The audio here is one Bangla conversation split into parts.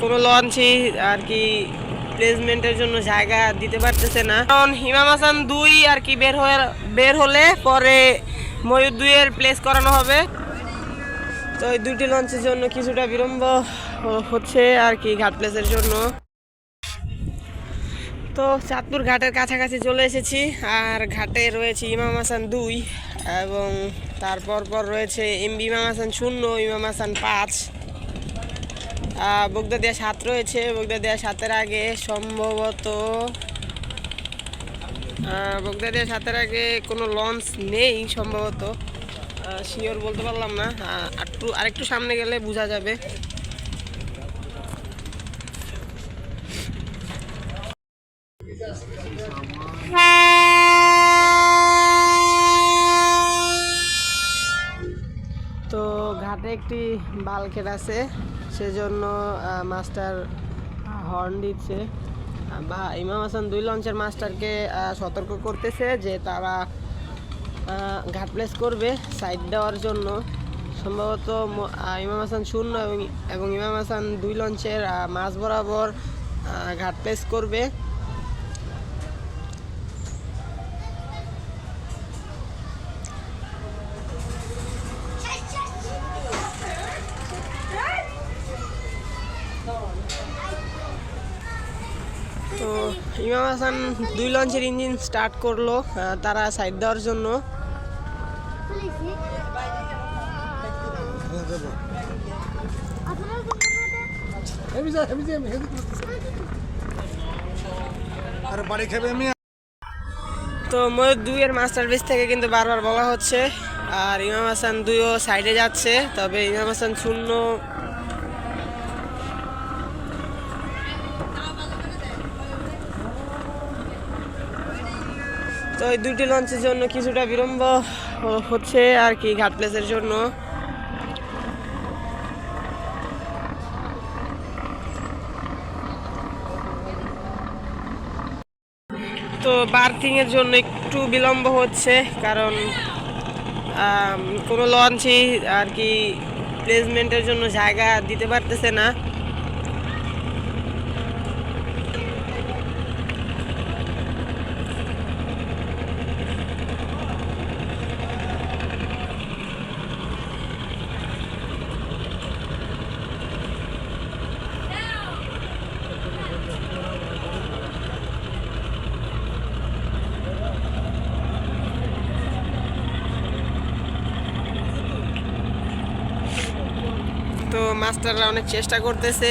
কোনো লঞ্চই আর কি প্লেসমেন্টের জন্য জায়গা দিতে পারতেছে না। কারণ হিমাম হাসান দুই আর কি বের হয়ে, বের হলে পরে ময়ূর দুইয়ের প্লেস করানো হবে। তো এই দুইটি লঞ্চের জন্য কিছুটা বিলম্ব হচ্ছে আর কি ঘাট প্লেসের জন্য। তো চাঁদপুর ঘাটের কাছাকাছি চলে এসেছি, আর ঘাটে রয়েছে ইমাম হাসান দুই, এবং তারপর পর রয়েছে এম ইমাম হাসান শূন্য, ইমাম হাসান পাঁচ। বগদাদিয়া সাত রয়েছে। বগদা দেয়া সাতের আগে সম্ভবত বগদা দেয়া সাতের আগে কোনো লঞ্চ নেই সম্ভবত। শিওর বলতে পারলাম না। আরেকটু আরেকটু সামনে গেলে বোঝা যাবে। একটি বালখেট আছে, সেজন্য মাস্টার হর্ন দিচ্ছে। বা ইমাম হাসান দুই লঞ্চের মাস্টারকে সতর্ক করতেছে যে তারা ঘাট প্লেস করবে সাইড দেওয়ার জন্য। সম্ভবত ইমাম হাসান শূন্য এবং এবং ইমাম হাসান দুই লঞ্চের মাঝ বরাবর ঘাট প্লেস করবে। ইমাম হাসান দুই লঞ্চের ইঞ্জিন স্টার্ট করল তারা সাইড দেওয়ার জন্য। তো ময়ূর দুইয়ের মাস্টার বেস থেকে কিন্তু বারবার বলা হচ্ছে, আর ইমাম হাসান দুইও সাইডে যাচ্ছে, তবে ইমাম হাসান শূন্য তো এই দুইটি লঞ্চের জন্য কিছুটা বিলম্ব হচ্ছে আর কি, ঘাট প্লেসের জন্য। তো বার্থিং এর জন্য একটু বিলম্ব হচ্ছে, কারণ কোনো লঞ্চই আর কি প্লেসমেন্টের জন্য জায়গা দিতে পারতেছে না। তো মাস্টাররা অনেক চেষ্টা করতেছে।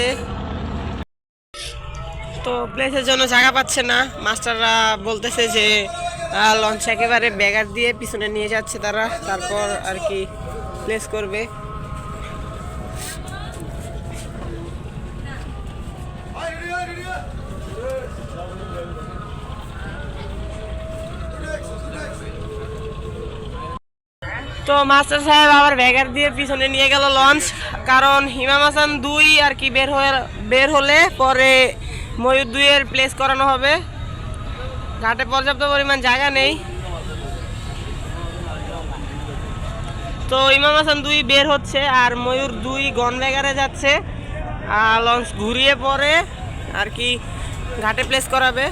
তো প্লেসের জন্য জায়গা পাচ্ছে না। মাস্টাররা বলতেছে যে লঞ্চ একেবারে ব্যাগার দিয়ে পিছনে নিয়ে যাচ্ছে তারা। তারপর আর কি প্লেস করবে। তো মাস্টার সাহেব আবার ব্যাগার দিয়ে পিছনে নিয়ে গেল লঞ্চ। কারণ হিমাম হাসান দুই আর কি বের হয়ে, বের হলে পরে ময়ূর দুইয়ের প্লেস করানো হবে। ঘাটে পর্যাপ্ত পরিমাণ জায়গা নেই। তো ইমাম হাসান দুই বের হচ্ছে আর ময়ূর দুই গন ব্যাগারে যাচ্ছে। আর লঞ্চ ঘুরিয়ে পরে আর কি ঘাটে প্লেস করাবে।